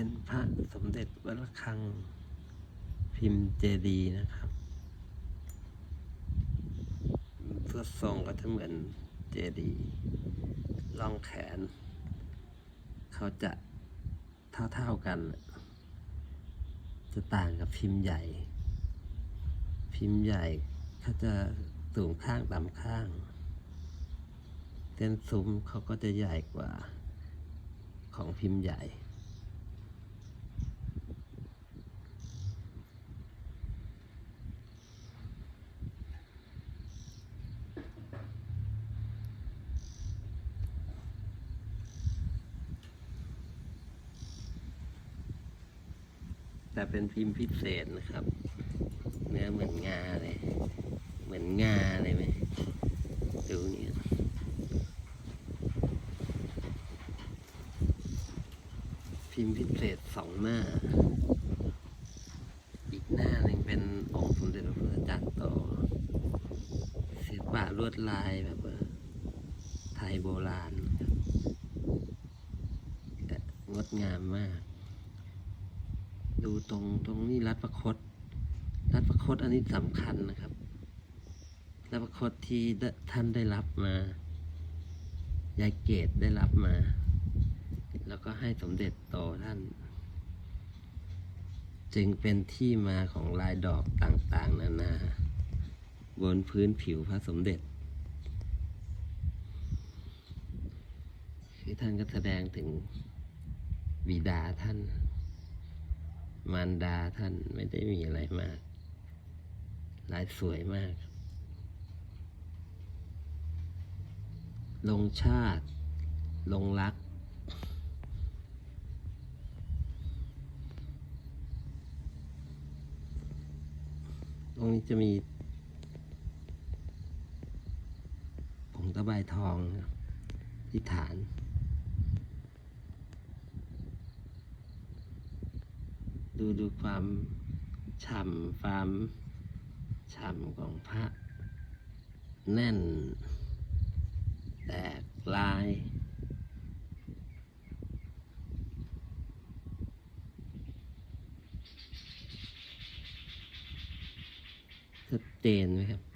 เป็นพระสมเด็จวัดระฆังพิมพ์เจดีย์นะครับเสื้อทรงก็จะเหมือนเจดีย์ล่องแขน เขาจะเท่าๆกัน จะต่างกับพิมพ์ใหญ่ พิมพ์ใหญ่เขาจะสูงข้างต่ำข้างเส้นซุ้มเขาก็จะใหญ่กว่าของพิมพ์ใหญ่ แต่เป็นพิมพ์พิเศษนะครับ เนื้อเหมือนงาเลย เหมือนงาเลยไหมดูนี่พิมพ์พิเศษสองหน้า อีกหน้าหนึ่งเป็นองค์สมเด็จพระพุทธจารย์โตศิลปะลวดลายแบบไทยโบราณ งดงามมาก ดูตรงตรงนี้รัดประคตรัดประคตอันนี้สำคัญนะครับรัดประคตที่ท่านได้รับมายายเกตได้รับมา แล้วก็ให้สมเด็จโตท่าน จึงเป็นที่มาของลายดอกต่างๆ นานาบนพื้นผิวพระสมเด็จคือท่านก็แสดงถึงบิดาท่าน มารดาท่านไม่ได้มีอะไรมาก ลายสวยมาก ลงชาติ ลงรัก ตรงนี้จะมีผงตะไบทองที่ฐาน ดูดูความฉ่ำความฉ่ำของพระ แน่น แตกลาย ชัดเจนไหมครับ